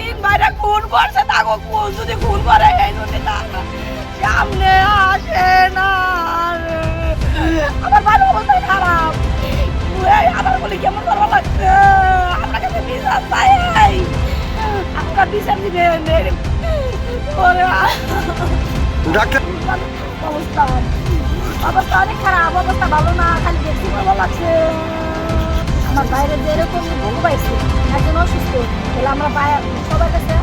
তিন বাইরে খুন করছে তাকে খুন যদি খুন করে এই জন্য সামনে আসে না। আমার বাড়ির অবস্থা খারাপ। আমার বলি কেমন করব লাগছে? আপনার কাছে বিচার চাই। আপনার বিচার দিবেন ডাক্তার অবস্থা। অবস্থা অনেক খারাপ অবস্থা ভালো না খালি দেখছি ভালো লাগছে। আমার বাইরে যে এরকম ভোগ পাইছে একজন অসুস্থ। তাহলে আমরা সবার কাছে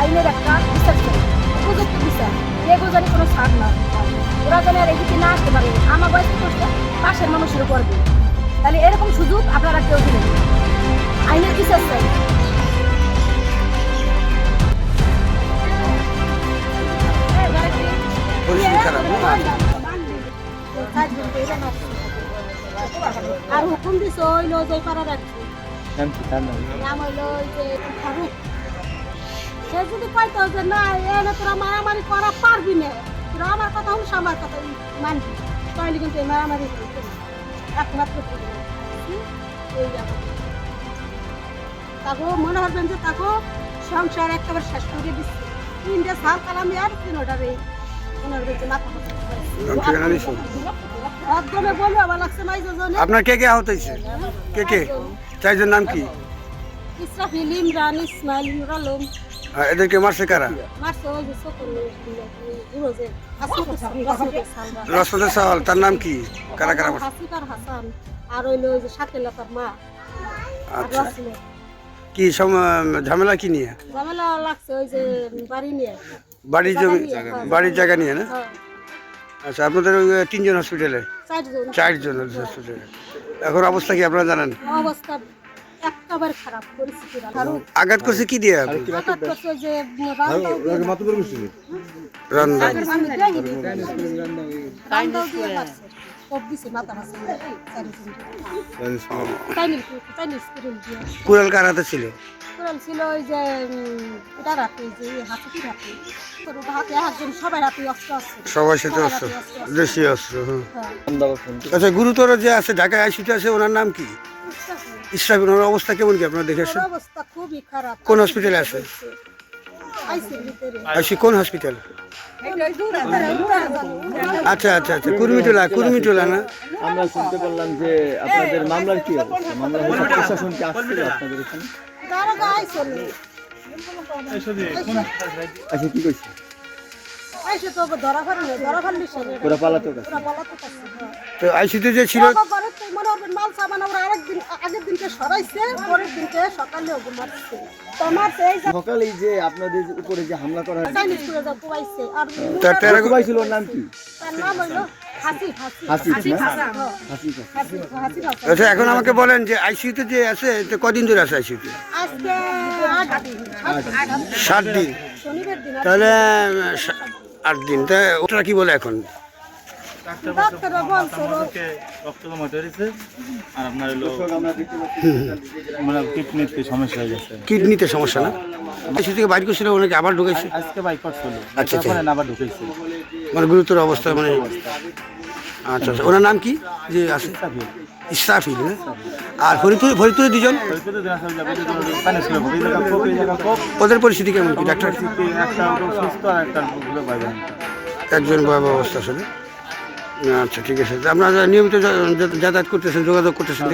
আইনের একটা বিশ্বাস করি উপযুক্ত বিচার। এগুলো জানি কোনো ছাড় না। ওরা যেন আর এদিকে না আসতে পারে। আমার বয়স করছে পাশের মানুষের উপর দিন তাহলে এরকম সুযোগ আপনারা কেউ দিলেন আইনের বিচার চাই। আর হুকুম দিছে ওই যে পারা রাখছি। নাম হইল ওই যে ফারুক সে যদি কইতো যে না এনে তোরা মারামারি করা পারবি না। তোরা আমার কথা হলো আমার কথা মানবি। তাহলে কিন্তু এই মারামারি করবি না। একমাত্র করবি না। হুম? এই আমার। তাকেও মনে হবেন যে তাকেও সংসার একেবারে শেষ করে দিচ্ছে তিনটে সাল কালামি আর তিনোটারে জনে আপনার কে কে আহত হয়েছে? কে কে? চারজন নাম কি? ইসরাফিল ইমরান ইসমাইল নুর আলম। এদেরকে মারছে কারা? সাওয়াল তার নাম কি? কারা কারা হাসান আর হইল ওই যে শাকিলা তার মা। আচ্ছা। কি। ঝামেলা কি নিয়ে? ঝামেলা লাগছে ওই যে বাড়ি নিয়ে। জমি বাড়ির জায়গা নিয়ে না? হ্যাঁ, আচ্ছা আপনাদের ওই তিনজন হসপিটালে চারজন। চারজন হসপিটালে এখন অবস্থা কি আপনারা জানেন? অবস্থা একেবারে খারাপ পরিস্থিতি আঘাত করছে কি দিয়ে? করছে? যে রান্না কুড়াল কার হাতে ছিল? কুরুল ছিল ওই যে এটা রাতে যে হাতে তোর হাতে একজন সবাই হাতে অস্ত্র আছে সবার সাথে অস্ত্র। হাতে অস্ত্র আছে। দেশীয় অস্ত্র আচ্ছা গুরুতর যে আছে ঢাকায় আইসিতে আছে ওনার নাম কি? ইসরাফিল ওনার অবস্থা কেমন কি? আপনারা দেখেছেন অবস্থা খুবই খারাপ। কোন হসপিটালে আছে? আইসি কোন হসপিটাল আচ্ছা আচ্ছা আচ্ছা কুর্মিটোলা কুর্মিটোলা না? আমরা শুনতে পারলাম যে আপনাদের মামলার কি অবস্থা? মামলা প্রশাসন কি আসছিল আপনাদের এখানে? আচ্ছা কি কইছে? আইসে তো ধরা ফেললে ধরা ফেললি ওরা পালাতে। তো আইসিতে যে ছিল বাবা ঘরে তো হবে মাল সামান ওরা আরেকদিন আগের দিনকে সরাইছে পরের দিনকে সকালে ওকে মারছে। তো যে আপনাদের উপরে যে হামলা করা নাম কি? আচ্ছা এখন আমাকে বলেন যে আইসিইউতে যে আছে তো কদিন ধরে আছে আজকে আট দিন। তাহলে সা- আট দিন। তা ওটা কি বলে এখন? ডাক্তাররা বলছে রক্ত জমাতে হয়েছে আর আপনার হলো আমরা দেখতে পাচ্ছি মানে কিডনিতে সমস্যা হয়ে গেছে। কিডনিতে সমস্যা না? থেকে বাইর করছিল ওনাকে আবার ঢুকেছে? আজকে বাইক করছিল। আচ্ছা, আচ্ছা। আবার ঢুকেছে। মানে গুরুতর অবস্থা মানে আচ্ছা আচ্ছা। ওনার নাম কি? যে আছে? ইসরাফিল। না আর ফরিদপুর ফরিদপুরে দুজন? ওদের পরিস্থিতি কেমন কি ডাক্তার? একজন ভয়াবহ অবস্থা আসলে। আচ্ছা ঠিক আছে। আপনারা নিয়মিত যাতায়াত করতেছেন যোগাযোগ করতেছেন